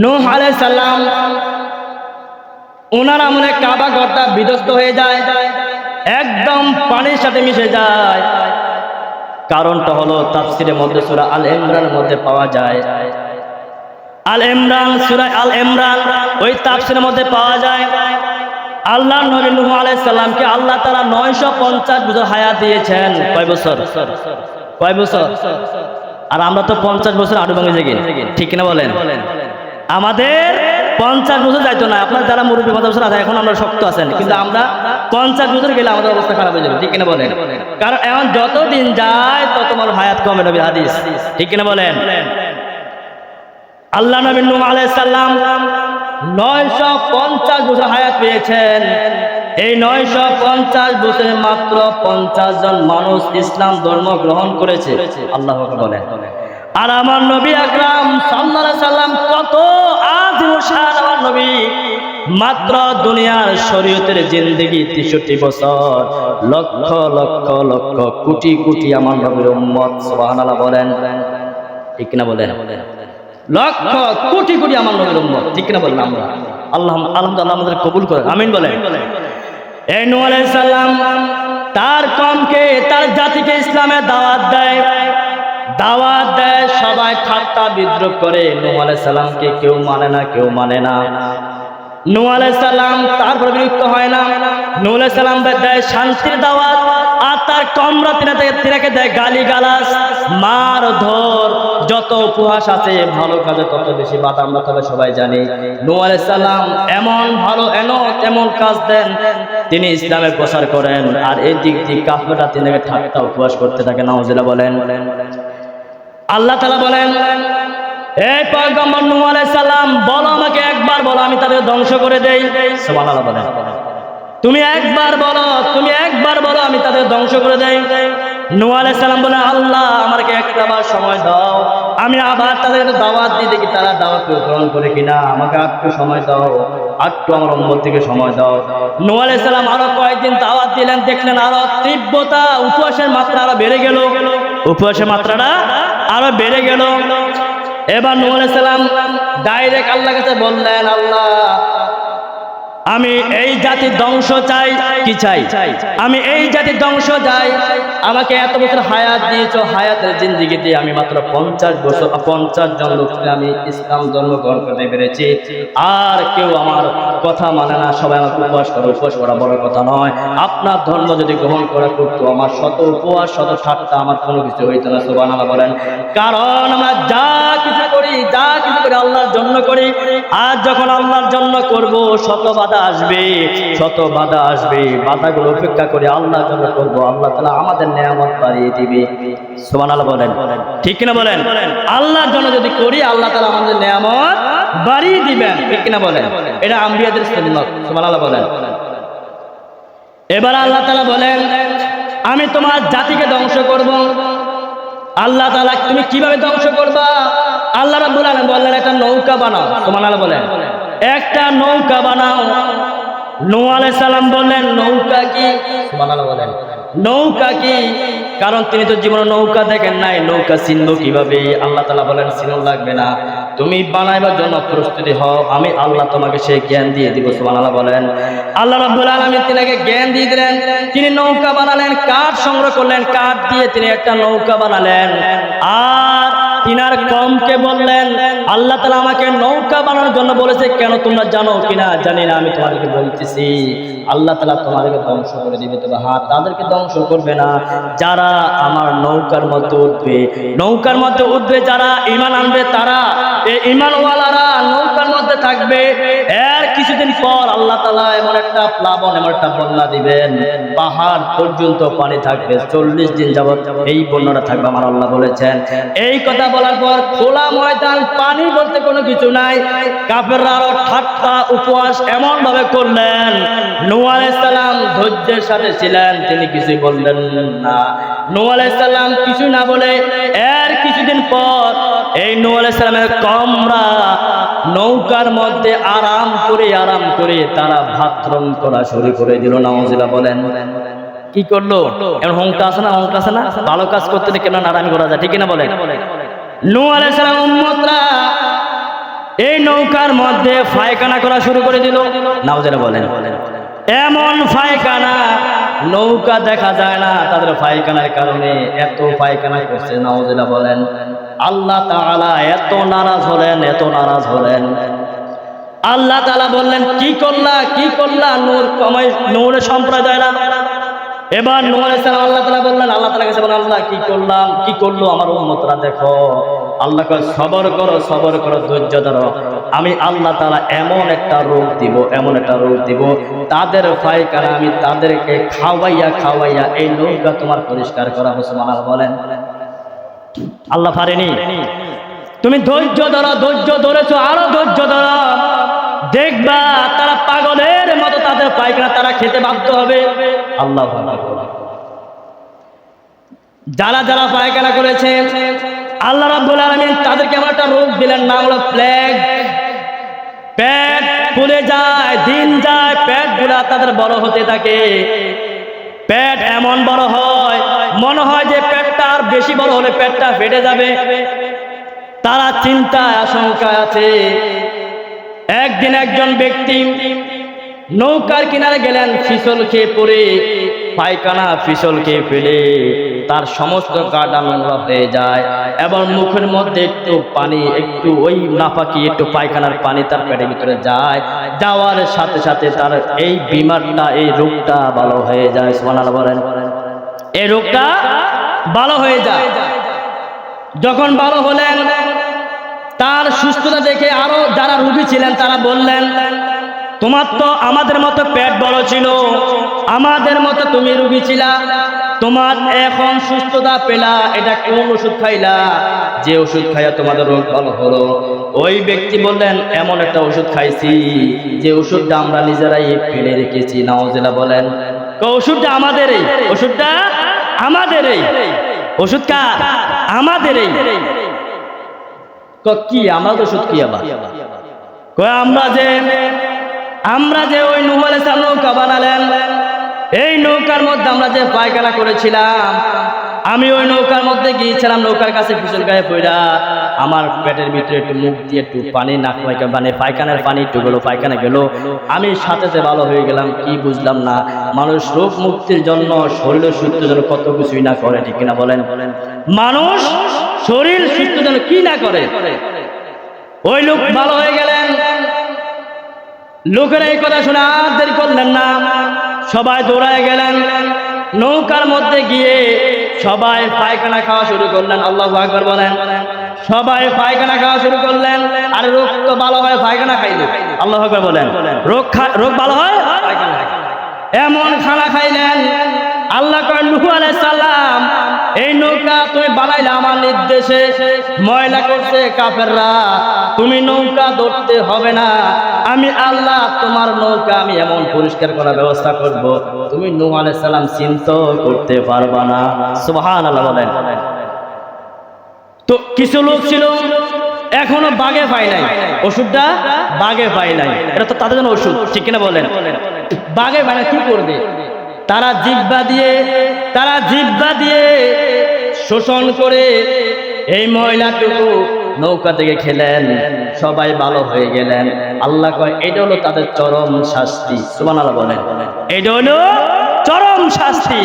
নূহ আলাইহিস সাল্লাম ওনার আমলে কাবা ঘরটা বিধ্বস্ত হয়ে যায়, একদম পানির সাথে মিশে যায়। কারণটা হলো তাফসিরের মধ্যে সূরা আল ইমরানের মধ্যে পাওয়া যায়। আল ইমরান, সূরা আল ইমরান, ওই তাফসিরের মধ্যে পাওয়া যায়। আল্লাহ নবী নূহ আলাইহিস সালামকে আল্লাহ তাআলা 950 বছর হায়াত দিয়েছেন। কয় বছর? কয় বছর? আর আমরা তো 50 বছর আড়ু ভাঙে যাই ঠিক কিনা বলেন? আমাদের পঞ্চাশ বছর যাইতো না আপনার যারা মুরব্বী বছর আছে, এখন আমরা শক্ত আছেন। কিন্তু আমরা পঞ্চাশ বছর গেলে আমাদের অবস্থা খারাপ হয়ে যাবে। ঠিক কিনা বলেন? কারণ এখন যত দিন যায়, তত আমার হায়াত কমে নবী হাদিস। ঠিক কিনা বলেন? আল্লাহ নবী নূহ আলাইহিস সালাম নয়শো পঞ্চাশ বছর হায়াত পেয়েছেন। এই নয়শো পঞ্চাশ বছরে মাত্র পঞ্চাশ জন মানুষ ইসলাম ধর্ম গ্রহণ করেছে। আল্লাহ বলেন। আর আমার নবী আকরাম সাল্লাম কত আদিম শান আমার নবী, মাত্র দুনিয়ার শরীয়তের জিন্দেগি তেষট্টি বছর, লক্ষ লক্ষ লক্ষ, কোটি কোটি আমার নবীর উম্মত, সুবহানাল্লাহ বলেন। ঠিক কিনা বলেন? লক্ষ, কোটি কোটি আমার নবীর উম্মত। ঠিক না বলেন আমরা? আল্লাহ, আলহামদুলিল্লাহ আমাদের কবুল করেন। আমিন বলেন। তার কমকে, তার জাতিকে ইসলামের দাওয়াত দেয়। দাওয়াত দেয়, সবাই ঠাট্টা বিদ্রোহ করে। নূহ আলাইহিস সালামকে কেউ মানে না, কেউ মানে না। নূহ হয় না। দেয় দাওয়াত, আর তার দেয় মার ধর, যত উপহাস আছে, ভালো তত বেশি আমরা সবাই জানি। নূহ এমন ভালো এন এমন কাজ দেন, তিনি ইসলামের প্রচার করেন। আর এই দিক দিক কাফেররা তিনাকে ঠাট্টা উপহাস করতে থাকে, নাউজুবিল্লাহ বলেন। আল্লাহ তালা বলেন এই পয়গম্বর আলাইহিস সালাম, বলো আমাকে একবার, বলো আমি তাদের ধ্বংস করে দেই। বলেন। তুমি একবার বলো, তুমি একবার বলো আমি তাদের ধ্বংস করে দেই। আলাইহিস সালাম বলে আল্লাহ, আমাকে একটা বার সময় দাও। আমি আবার তাদের দাওয়াত দিয়ে দেখি তারা দাওয়াত গ্রহণ করে কিনা। আমাকে একটু সময় দাও একটু আমার উম্মত থেকে সময় দাও। আলাইহিস সালাম আরও কয়েকদিন দাওয়াত দিলেন, দেখলেন আরও তীব্রতা উপবাসের মাত্রা আরও বেড়ে গেল। উপবাসের মাত্রাটা আরও বেড়ে গেল। এবার নুয়াল ইসলাম ডাইরেক্ট আল্লাহ কাছে বললেন আল্লাহ আমি এই জাতির ধ্বংস চাই, কি চাই? আমি এই জাতির ধ্বংস চাই। আমাকে এত বছর হায়াত দিয়েছ, হায়াতের জিন্দিগি দিয়ে আমি মাত্র পঞ্চাশ বছর, পঞ্চাশ জন লোককে আমি ইসলাম জন্মগ্রহণ করতে পেরেছি। আর কেউ আমার কথা মানে না, সবাই আমাকে উপবাস করে উপবাস করা বড় কথা নয়। আপনার ধর্ম যদি গ্রহণ করা করতো, আমার শত উপবাস শত ঠাট্টা আমার কোনো কিছু হইতো না সোবান বলেন। কারণ আমরা যা কিছু করি, যা কিছু করি আল্লাহর জন্য করি। আর যখন আল্লাহর জন্য করব শত বাধা আসবে, শত বাধা আসবে। বাধাগুলো উপেক্ষা করে আল্লাহর জন্য করব। আল্লাহ তালা আমাদের নিয়ামত বাড়িয়ে দিবে। সোমান আল্লাহ বলেন। ঠিক কিনা বলেন? আল্লাহর জন্য যদি করি, আল্লাহ তালা আমাদের নিয়ামত বাড়িয়ে দিবেন। ঠিক কিনা বলেন? এটা আম্বিয়াদের সুন্নত। সোমান আল্লাহ বলেন। এবার আল্লাহ তালা বলেন, আমি তোমার জাতিকে ধ্বংস করব। আল্লাহ তালা, তুমি কীভাবে ধ্বংস করবা? আল্লাহ আলামিন বললেন, একটা নৌকা বানাও। তোমার আল্লাহ বলেন। একটা নৌকা বানাও। আলাইহিস সালাম বললেন নৌকা কি? বলেন। নৌকা কি? কারণ তিনি তো জীবনে নৌকা দেখেন নাই। নৌকা চিনব কীভাবে? আল্লাহ তালা বলেন চিনুন লাগবে না। তুমি বানাইবার জন্য প্রস্তুতি হও। আমি আল্লাহ তোমাকে সেই জ্ঞান দিয়ে দিব। সুবহানাল্লাহ বলেন। আল্লাহ রাব্বুল আলামিন তিনাকে জ্ঞান দিয়ে দিলেন। তিনি নৌকা বানালেন কাঠ সংগ্রহ করলেন। কাঠ দিয়ে তিনি একটা নৌকা বানালেন। আর তিনার কমকে বললেন, আল্লাহ তালা আমাকে নৌকা বানানোর জন্য বলেছে, কেন তোমরা জানো কিনা? জানি না, আমি তোমাদেরকে বলতেছি। আল্লাহ তালা তোমাদেরকে ধ্বংস করে দিবে, তবে হ্যাঁ তাদেরকে ধ্বংস করবে না। যারা আমার নৌকার মধ্যে উঠবে, নৌকার মধ্যে উঠবে যারা ইমান আনবে, তারা এই ইমানওয়ালারা নৌকার মধ্যে থাকবে। আল্লাহ এমন একটা প্লাবন, এমন একটা বন্যা দিবেন। পাহাড় পর্যন্ত পানি থাকবে, চল্লিশ দিন যাবত এই বন্যাটা থাকবে, আমার আল্লাহ বলেছেন। এই কথা বলার পর খোলা ময়দান, পানি বলতে কোনো কিছু নাই। কাফেররা ঠাট্টা উপবাস এমন ভাবে করলেন আলাইহিস সালাম ধৈর্যের সাথে ছিলেন, তিনি কিছু বললেন না। আলাইহিস সালাম কিছু না বলে এর কিছুদিন পর এই নু আলাইহিস সালামের কমরা নৌকার মধ্যে আরাম করে আরাম করে তারা ভাত্রম করা শুরু করে দিল। নাউজিলা বলেন, কি করল? এমন হংটা আছে না, হংটা আছে না? ভালো কাজ করতে কেন আরামি করা যায়, ঠিক না বলে নূহ আলাইহিস সালাম উম্মতরা এই নৌকার মধ্যে পায়খানা করা শুরু করে দিল। নাওজেরা বলেন, এমন পায়খানা নৌকা দেখা যায় না, তাদের পায়খানার কারণে এত পায়খানা করছে। নাওজেরা বলেন আল্লাহ তাআলা এত নারাজ হলেন, এত নারাজ হলেন। আল্লাহ তাআলা বললেন, কি করলা কি করলা? নূর কমাই নূরের সম্প্রদায়রা এবার নূর আলাইহিস সালাম আল্লাহ তাআলা বললেন, আল্লাহ তাআলা কাছে বলেন আল্লাহ, কি করলাম? কি করল আমার উম্মতরা? দেখো, আল্লাহ সবর করো সবর করো, ধৈর্য ধরো। আমি আল্লাহ তাআলা এমন একটা রোগ দিব, এমন একটা রোগ দিব, তাদের পায়খানা আমি তাদেরকে খাওয়াইয়া খাওয়াইয়া এই নৌকা তোমার পরিষ্কার করা মুসলমান বলেন। আল্লাহ পারেনি। তুমি ধৈর্য ধরো, ধৈর্য ধরেছো, আরও ধৈর্য ধরো। দেখবা তারা পাগলের মতো তাদের পায়খানা তারা খেতে বাধ্য হবে। আল্লাহ যারা যারা পায়খানা করেছে, আল্লাহ রাব্বুল আলামিন তাদেরকে এমন একটা রোগ দিলেন, নাম হলো প্লেগ পেট ফুলে যায়, দিন যায় পেটগুলা তাদের বড় হতে থাকে। পেট এমন বড় হয়, মনে হয় যে পেটটা আর বেশি বড় হলে পেটটা ফেটে যাবে। তারা চিন্তায়, আশঙ্কায় আছে। একদিন একজন ব্যক্তি নৌকার কিনারে গেলেন, ফিসল খেয়ে পড়ে, পায়খানা ফিসল খেয়ে ফেলে। তার সমস্ত গাটা নোংরা হয়ে যায় এবং মুখের মধ্যে একটু পানি, একটু ওই নাফাকি একটু পায়খানার পানি তার পেটের ভিতরে যায়। যাওয়ার সাথে সাথে তার এই বিমারটা, এই রোগটা ভালো হয়ে যায় সোনাল বলেন। এই রোগটা ভালো হয়ে যায়। যখন ভালো হলেন, তার সুস্থতা দেখে আরও যারা রুগী ছিলেন, তারা বললেন, তোমার তো আমাদের মতো পেট বড় ছিল, আমাদের মতো তুমি রুগী ছিলা তোমার এখন সুস্থতা পেলা, এটা কোন ওষুধ খাইলা? যে ওষুধ খাইয়া তোমাদের রোগ ভালো হলো। ওই ব্যক্তি বললেন, এমন একটা ওষুধ খাইছি, যে ওষুধটা আমরা নিজেরাই ফেলে রেখেছি। নাওজেলা বলেন ওষুধটা আমাদেরই? ওষুধটা আমাদেরই? ওষুধ কার? আমাদেরই। ক, কি? আমরা তো ওষুধ কি আবার? আমরা যে আমরা যে ওই নুহ আলাইহিস সালাম নৌকা বানালেন এই নৌকার মধ্যে আমরা যে পায়খানা করেছিলাম, আমি ওই নৌকার মধ্যে গিয়েছিলাম, নৌকার কাছে পিছল গায়ে পড়া আমার পেটের ভিতরে একটু মুখ দিয়ে একটু পানি, নাক মানে পায়খানার পানি একটু গেলো, পায়খানা গেল। আমি সাথে সাথে ভালো হয়ে গেলাম, কি বুঝলাম না, মানুষ রোগ মুক্তির জন্য শরীর সুস্থ জন্য কত কিছুই না করে, ঠিক কিনা বলেন? মানুষ শরীর সুস্থ জন্য কি না করে? ওই লোক ভালো হয়ে গেলেন। লোকেরা এই কথা শুনে আর দেরি করলেন না। সবাই দৌড়ায় গেলেন। নৌকার মধ্যে গিয়ে সবাই পায়খানা খাওয়া শুরু করলেন, আল্লাহ আকবর বলেন। সবাই পায়খানা খাওয়া শুরু করলেন, আর রোগ তো ভালো হয়, পায়খানা খাইলে আল্লাহ আকবর বলেন। রোগ রোগ ভালো হয়? এমন খানা খাইলেন, আল্লাহ কয় নুহু আলাইসাল্লাম এই নৌকা তুমি বানাইলে আমার নির্দেশে ময়লা করছে কাফেররা। তুমি নৌকা ধরতে হবে না। আমি আল্লাহ, তোমার নৌকা আমি এমন পরিষ্কার করার ব্যবস্থা করব। তুমি আলাইহিস সালাম চিন্তা করতে পারবা না। সুবহানাল্লাহ বলেন। তো কিছু লোক ছিল, এখনও বাগে পাই নাই। ওষুধটা বাগে পায় নাই। এটা তো তাদের জন্য ওষুধ, ঠিক কিনা বলেন? বাগে না কি করবে? তারা জিব্বা দিয়ে, তারা জিব্বা দিয়ে শোষণ করে এই ময়লাটুকু নৌকা থেকে খেলেন। সবাই ভালো হয়ে গেলেন। আল্লাহ কয়, এটা হলো তাদের চরম শাস্তি। সুবান আল্লাহ বলেন। এটা হলো চরম শাস্তি।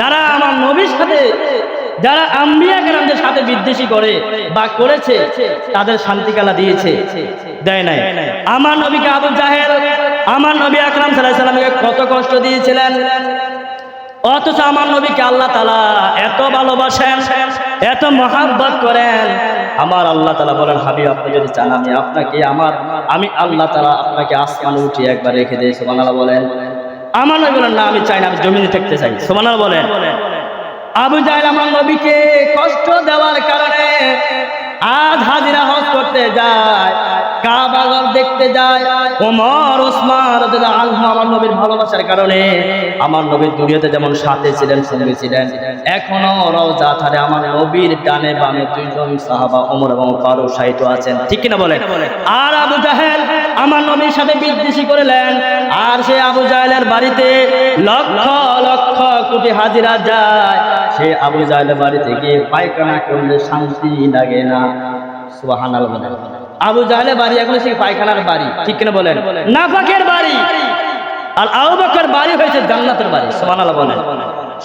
যারা আমার নবীর সাথে, যারা আম্বিয়া গ্রামদের সাথে বিদ্বেষী করে বা করেছে, তাদের শান্তিকালা দিয়েছে। দেয় নাই। আমার নবীকে আবু জাহেল আমার নবী আকরাম সাল্লাহ সাল্লামকে কত কষ্ট দিয়েছিলেন? অথচ আমার নবীকে আল্লাহ তালা এত ভালোবাসেন, এত মহাব্বত করেন। আমার আল্লাহ তালা বলেন, হাবিব, আপনি যদি চান, আমি আপনাকে, আমার, আমি আল্লাহ তালা আপনাকে আসমানে উঠিয়ে একবার রেখে দিই। সোমান আল্লাহ বলেন। আমার নবী বলেন, না, আমি চাই না, আমি জমিনে থাকতে চাই। সোমান আল্লাহ বলেন। আবু জাহেল আমার নবীকে কষ্ট দেওয়ার কারণে আজ হাজিরা হজ করতে যায় কাবাগর দেখতে যায়। ওমর ওসমান আমার নবীর ভালোবাসার কারণে আমার নবীর দুনিয়াতে যেমন সাথে ছিলেন সঙ্গে ছিলেন। এখনও রওজা থারে আমার নবীর ডানে বামে দুইজন সাহাবা ওমর এবং ফারুক সাহিত্য আছেন। ঠিক কিনা বলেন? আর আবু জাহেল আমার নবীর সাথে বিদ্বেষী করলেন। আর সে আবু জাহেলের বাড়িতে লক্ষ লক্ষ কোটি হাজিরা যায়। সে আবু জাহেলের বাড়িতে গিয়ে পায়খানা করলে শান্তি লাগে না। বলেন। আবু জাহেলের বাড়ি এখন সে পায়খানার বাড়ি, ঠিক কিনা বলেন? নাফাকের বাড়ি। আর আবু বকর বাড়ি হয়েছে জান্নাতের বাড়ি, সুবহানাল্লাহ বলেন।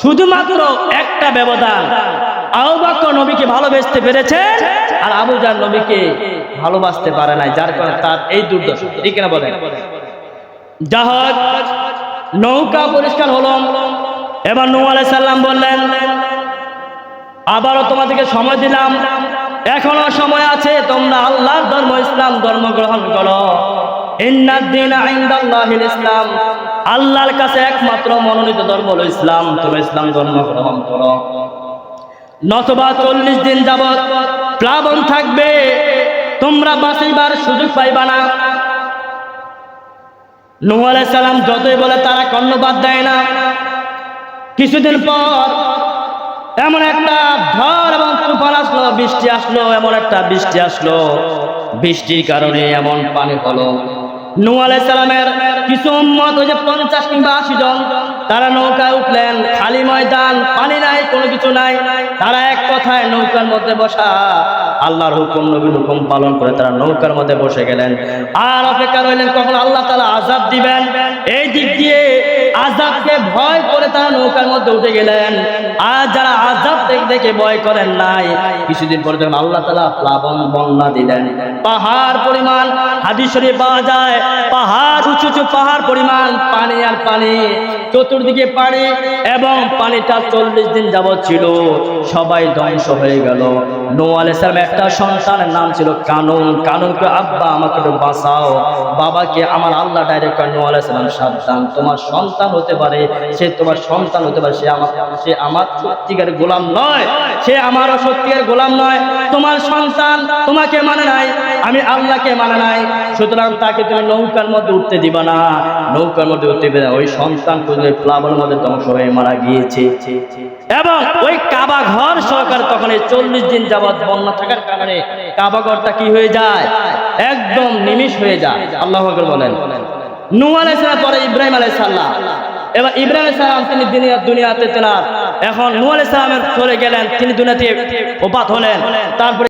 শুধুমাত্র একটা ব্যবধান। আবু বকর নবীকে ভালোবাসতে পেরেছে আর আবু জার নবীকে ভালোবাসতে পারে নাই, যার কারণে তার এই দুর্দশা। ঠিক কিনা বলেন? জাহাজ, নৌকা পরিষ্কার হলো। এবার নূহ আলাইহিস সালাম বললেন, আবারও তোমাদেরকে সময় দিলাম। এখনও সময় আছে, তোমরা আল্লাহর ধর্ম, ইসলাম ধর্ম গ্রহণ করো। ইসলাম। আল্লাহর কাছে একমাত্র মনোনীত ধর্ম হলো ইসলাম। তোমরা ইসলাম ধর্ম গ্রহণ করো। নতবা চল্লিশ দিন যাবৎ প্লাবন থাকবে। তোমরা বাঁচিবার সুযোগ পাইবা না। আলাইহিস সালাম যতই বলে তারা কর্ণপাত দেয় না। কিছুদিন পর এমন একটা ঝড় এবং তুফান আসলো, বৃষ্টি আসলো, এমন একটা বৃষ্টি আসলো। বৃষ্টির কারণে এমন পানি হলো। আলাইহিস সালামের কিছু উম্মত ওই যে পঞ্চাশ কিংবা আশি জন তারা নৌকায় উঠলেন, খালি ময়দান, পানি নাই, কোনো কিছু নাই। তারা এক কথায় নৌকার মধ্যে বসা, আল্লাহর হুকুম, নবীর হুকুম পালন করে তারা নৌকার মধ্যে বসে গেলেন। আর অপেক্ষা রইলেন কখন আল্লাহ তালা আজাদ দিবেন? আজাবকে ভয় করে তারা নৌকার মধ্যে উঠে গেলেন। আর যারা আজাব দেখে দেখে ভয় করেন নাই, কিছুদিন পরে যখন আল্লাহ তালা প্লাবন বন্যা দিলেন, পাহাড় পরিমাণ হাদিস পাওয়া যায়, পাহাড় উঁচু উঁচু পাহাড় পরিমাণ, পানি আর পানি, চতুর্দিকে পানি, এবং পানিটা চল্লিশ দিন যাবৎ ছিল, সবাই ধ্বংস হয়ে গেল। নো আলাইসালাম একটা সন্তানের নাম ছিল কানুন। কানুনকে আব্বা, আমাকে একটু বাঁচাও। বাবাকে আমার আল্লাহ ডাইরেক্ট নো আলাইসালাম সাবধান। তোমার সন্তান হতে পারে, সে তোমার সন্তান হতে পারে, সে আমার সে আমার সত্যিকার গোলাম নয়। সে আমারও সত্যিকার গোলাম নয়। তোমার সন্তান তোমাকে মানে নাই, আমি আল্লাহকে মানে নাই। সুতরাং তাকে তুমি নৌকার মধ্যে উঠতে দিবা না। নৌকার মধ্যে উঠতে দিবে ওই সন্তান খুঁজে প্লাবনের মধ্যে ধ্বংস হয়ে মারা গিয়েছে। এবং ওই কাবা ঘর সরকার তখন এই চল্লিশ দিন যাবৎ বন্যা থাকার কারণে কাবা ঘরটা কি হয়ে যায়? একদম নিমিষ হয়ে যায়। আল্লাহ বলেন। পরে ইব্রাহিম তিনি দুনিয়া দুনিয়াতে তেনার। এখন নূহ আলাইহিস চলে গেলেন, তিনি দুনিয়াতে ওপাত হলেন। তারপরে